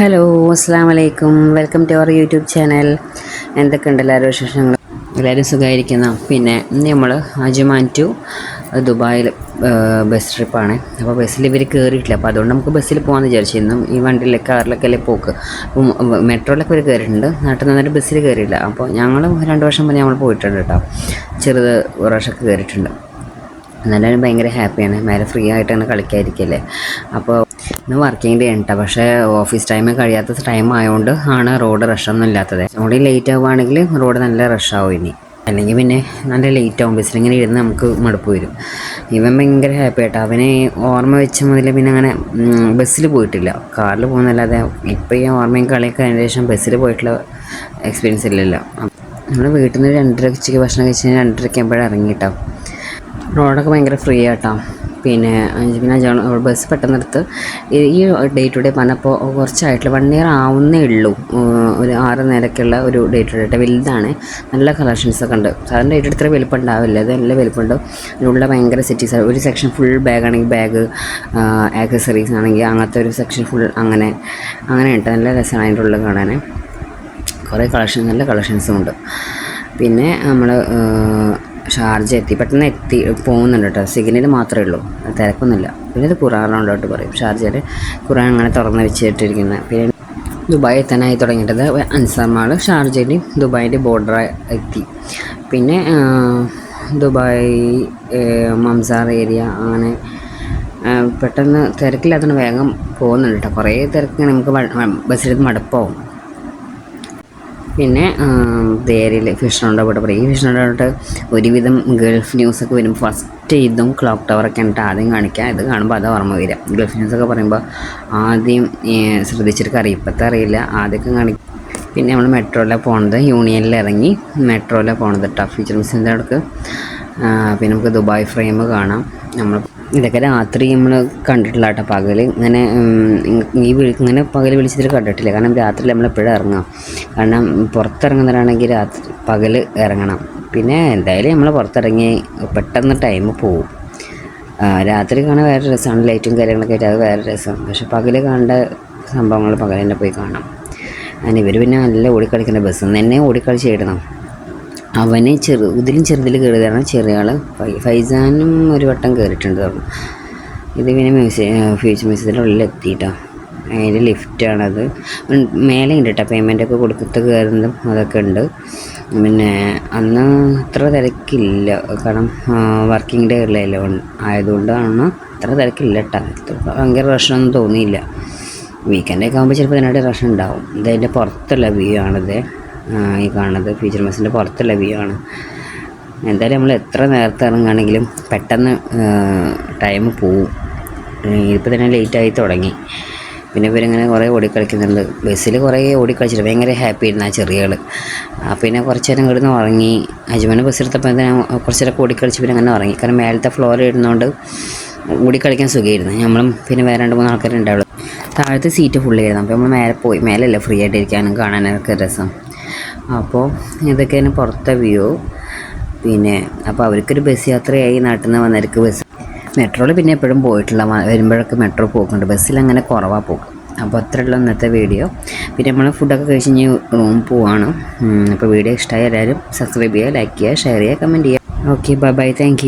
Hello അസ്സാം വലൈക്കും welcome to our YouTube channel. എന്തൊക്കെയുണ്ട് എല്ലാവരും വിശേഷങ്ങൾ? എല്ലാവരും സുഖമായിരിക്കുന്ന. പിന്നെ നമ്മൾ അജുമാൻ ടു ദുബായിൽ ബസ് ട്രിപ്പാണ് അപ്പോൾ ബസ്സിൽ ഇവർ കയറിയിട്ടില്ല അപ്പോൾ അതുകൊണ്ട് നമുക്ക് ബസ്സിൽ പോകാമെന്ന് വിചാരിച്ചു. ഇന്നും ഈ വണ്ടിയിലെ കാറിലൊക്കെ അല്ലേ പോക്ക്? മെട്രോയിലൊക്കെ ഇവർ കയറിയിട്ടുണ്ട് നാട്ടിൽ നിന്നിട്ട് ബസ്സിൽ കയറിയില്ല അപ്പോൾ ഞങ്ങൾ രണ്ട് വർഷം മുന്നേ നമ്മൾ പോയിട്ടുണ്ട് കേട്ടോ. ചെറുത് ഒരു വർഷമൊക്കെ കയറിയിട്ടുണ്ട് എന്നാലും ഭയങ്കര ഹാപ്പിയാണ്. മേലെ ഫ്രീ ആയിട്ട് തന്നെ കളിക്കാതിരിക്കല്ലേ അപ്പോൾ ഇന്ന് വർക്കിംഗ് ഡേ ഉണ്ട് പക്ഷേ ഓഫീസ് ടൈം കഴിയാത്ത ടൈം ആയതുകൊണ്ട് ആണ് റോഡ് റഷൊന്നും ഇല്ലാത്തത്. കൂടി ലേറ്റ് ആവുകയാണെങ്കിൽ റോഡ് നല്ല റഷാവും ഇനി. അല്ലെങ്കിൽ പിന്നെ നല്ല ലേറ്റ് ആവും. ബസ്സിലിങ്ങനെ ഇരുന്ന് നമുക്ക് മടുപ്പ് വരും. ഇവൻ ഭയങ്കര ഹാപ്പി ആയിട്ട്. അവനെ ഓർമ്മ വെച്ച മുതൽ പിന്നെ അങ്ങനെ ബസ്സിൽ പോയിട്ടില്ല. കാറിൽ പോകുന്നല്ലാതെ ഇപ്പോൾ ഈ ഓർമ്മയും കളിയൊക്കെ അതിന് ശേഷം ബസ്സിൽ പോയിട്ടുള്ള എക്സ്പീരിയൻസ് ഇല്ലല്ലോ. നമ്മൾ വീട്ടിൽ നിന്ന് രണ്ടര ഉച്ചയ്ക്ക് ഭക്ഷണം കഴിച്ച് രണ്ടരയ്ക്ക് ആകുമ്പോഴേ ഇറങ്ങിയിട്ടാവും റോഡൊക്കെ ഭയങ്കര ഫ്രീ ആട്ടോ. പിന്നെ പിന്നെ ബസ് പെട്ടെന്നെടുത്ത് ഈ ഡേ ടു ഡേ പറഞ്ഞപ്പോൾ കുറച്ചായിട്ടുള്ള വൺ ഇയർ ആവുന്നേ ഉള്ളൂ. ഒരു ആറ് നേരക്കുള്ള ഒരു ഡേ ടു ഡേ വലുതാണ്. നല്ല കളക്ഷൻസ് ഒക്കെ ഉണ്ട്. സാധാരണ ഡേ ടു ഇത്ര വലുപ്പം ഉണ്ടാവില്ല. അത് നല്ല വലുപ്പമുണ്ട്. അതിനുള്ള ഭയങ്കര സിറ്റീസ് ഒരു സെക്ഷൻ ഫുൾ ബാഗ് ആണെങ്കിൽ ബാഗ് ആക്സസറീസ് ആണെങ്കിൽ അങ്ങനത്തെ ഒരു സെക്ഷൻ ഫുൾ അങ്ങനെ അങ്ങനെ ഉണ്ട്. നല്ല രസമാണ് അതിന്റെ ഉള്ളിൽ കാണാൻ. കുറേ കളക്ഷൻ നല്ല കളക്ഷൻസും ഉണ്ട്. പിന്നെ നമ്മൾ ഷാർജ എത്തി പെട്ടെന്ന് എത്തി പോകുന്നുണ്ട് കേട്ടോ. സിഗ്നൽ മാത്രമേ ഉള്ളൂ. തിരക്കൊന്നുമില്ല. പിന്നെ ഇത് ഖുറാനുണ്ടോട്ട് പറയും. ഷാർജയിൽ ഖുറാൻ അങ്ങനെ തുറന്ന് വെച്ചിട്ടിരിക്കുന്നത് പിന്നെ ദുബായ് എത്താനായി തുടങ്ങിയിട്ടത് അൻസാർ മാൾ ഷാർജയിലും ദുബായിന്റെ ബോർഡർ എത്തി. പിന്നെ ദുബായ് മംസാർ ഏരിയ അങ്ങനെ പെട്ടെന്ന് തിരക്കില്ലാത്തതുകൊണ്ട് വേഗം പോകുന്നുണ്ട് കേട്ടോ. കുറേ തിരക്ക് നമുക്ക് ബസ്സിലെടുത്ത് മടുപ്പാവും. പിന്നെ ദേരിൽ ഫിഷ് അവിടെ പറയും. ഈ ഫിഷ് ഒരുവിധം ഗൾഫ് ന്യൂസൊക്കെ വരുമ്പോൾ ഫസ്റ്റ് ഇതും ക്ലോക്ക് ടവറൊക്കെ ഉണ്ട് ആദ്യം കാണിക്കുക ഇത് കാണുമ്പോൾ അത് ഓർമ്മ വരിക. ഗൾഫ് ന്യൂസൊക്കെ പറയുമ്പോൾ ആദ്യം ശ്രദ്ധിച്ചിട്ട് അറിയും ഇപ്പോഴത്തെ അറിയില്ല. ആദ്യമൊക്കെ കാണിക്കും പിന്നെ നമ്മൾ മെട്രോയിലാണ് പോണത്. യൂണിയനിൽ ഇറങ്ങി മെട്രോയിലാണ് പോണത് ടഫ് ഫീച്ചർ മിസ്സിന്റെ അടുക്ക് പിന്നെ നമുക്ക് ദുബായ് ഫ്രെയിം കാണാം. നമ്മൾ ഇതൊക്കെ രാത്രി നമ്മൾ കണ്ടിട്ടില്ല കേട്ടോ പകൽ ഇങ്ങനെ ഈ ഇങ്ങനെ പകൽ വിളിച്ചിട്ട് കണ്ടിട്ടില്ല. കാരണം രാത്രി നമ്മൾ എപ്പോഴും ഇറങ്ങാം കാരണം പുറത്തിറങ്ങുന്നവരാണെങ്കിൽ രാത്രി പകൽ ഇറങ്ങണം. പിന്നെ എന്തായാലും നമ്മൾ പുറത്തിറങ്ങി പെട്ടെന്ന് ടൈം പോവും. രാത്രി കാണാൻ വേറെ രസമാണ് ലൈറ്റും കാര്യങ്ങളൊക്കെ ആയിട്ട് അത് വേറെ രസമാണ് പക്ഷെ പകൽ കാണേണ്ട സംഭവങ്ങൾ പകൽ തന്നെ പോയി കാണാം. അങ്ങനെ ഇവർ പിന്നെ നല്ല ഓടിക്കളിക്കുന്ന ബസ്. തന്നെ ഓടിക്കളിച്ചിടണം അവന് ചെറു ഇതിലും ചെറുതിൽ കയറിയതാണ് കാരണം ആൾ ഫൈസാനും ഒരു വട്ടം കയറിയിട്ടുണ്ട് പറഞ്ഞു ഇത് പിന്നെ മ്യൂസിയം ഫ്യൂച്ചർ മ്യൂസിയത്തിന്റെ ഉള്ളിൽ എത്തിയിട്ടോ. അതിന്റെ ലിഫ്റ്റാണത് മേലെ ഉണ്ട് കേട്ടോ പേയ്മെന്റ് ഒക്കെ കൊടുത്തിട്ട് കയറുന്നതും അതൊക്കെ ഉണ്ട്. പിന്നെ അന്ന് അത്ര തിരക്കില്ല. കാരണം വർക്കിംഗ് ഡേ ഉള്ളതല്ലോ ആയതുകൊണ്ടാണ് അത്ര തിരക്കില്ല കേട്ടോ ഭയങ്കര റഷൊന്നും തോന്നിയില്ല. വീക്കെൻഡൊക്കെ ആകുമ്പോൾ ചിലപ്പോൾ ഇതിനായിട്ട് റഷ് ഉണ്ടാവും. ഇതതിന്റെ പുറത്തുള്ള വ്യൂ ആണിത്. ഈ കാണുന്നത് ഫ്യൂച്ചർ ബസ്സിന്റെ പുറത്തുള്ള വ്യൂ ആണ്. എന്തായാലും നമ്മൾ എത്ര നേരത്തെ ഇറങ്ങുകയാണെങ്കിലും പെട്ടെന്ന് ടൈം പോവും. ഇപ്പോൾ തന്നെ ലേറ്റായി തുടങ്ങി. പിന്നെ ഇവരിങ്ങനെ കുറേ ഓടിക്കളിക്കുന്നുണ്ട്. ബസ്സിൽ കുറേ ഓടിക്കളിച്ചിട്ട് ഭയങ്കര ഹാപ്പി ആയിരുന്നു ആ ചെറിയകൾ പിന്നെ കുറച്ച് നേരം ഇവിടുന്ന് ഉറങ്ങി. അജുമനെ ബസ് എടുത്തപ്പോൾ തന്നെ കുറച്ച് നേരം ഓടിക്കളിച്ച് പിന്നെ അങ്ങനെ ഉറങ്ങി. കാരണം മേലത്തെ ഫ്ലോർ ഇടുന്നതുകൊണ്ട് ഓടിക്കളിക്കാൻ സുഖമായിരുന്നു നമ്മളും പിന്നെ വേറെ രണ്ട് മൂന്ന് ആൾക്കാരുണ്ടാവുള്ളൂ താഴത്തെ സീറ്റ് ഫുള്ളായിരുന്നു അപ്പോൾ നമ്മൾ മേലെ പോയി. മേലല്ല ഫ്രീ ആയിട്ട് ഇരിക്കാനും കാണാനൊക്കെ രസം. അപ്പോൾ ഇതൊക്കെയാണ് പുറത്തെ വ്യൂ. പിന്നെ അപ്പോൾ അവർക്കൊരു ബസ് യാത്രയായി നാട്ടിൽ നിന്ന് വന്നവർക്ക് ബസ്. മെട്രോയിൽ പിന്നെ എപ്പോഴും പോയിട്ടില്ല. വരുമ്പോഴൊക്കെ മെട്രോ പോകുന്നുണ്ട് ബസ്സിൽ അങ്ങനെ കുറവാണ് പോകും അപ്പോൾ അത്രയുള്ള ഇന്നത്തെ വീഡിയോ. പിന്നെ നമ്മൾ ഫുഡൊക്കെ കഴിച്ച് കഴിഞ്ഞ് റൂം പോവാണ്. അപ്പോൾ വീഡിയോ ഇഷ്ടമായ എല്ലാവരും സബ്സ്ക്രൈബ് ചെയ്യുക ലൈക്ക് ചെയ്യുക ഷെയർ ചെയ്യുക കമന്റ് ചെയ്യുക. Okay bye bye thank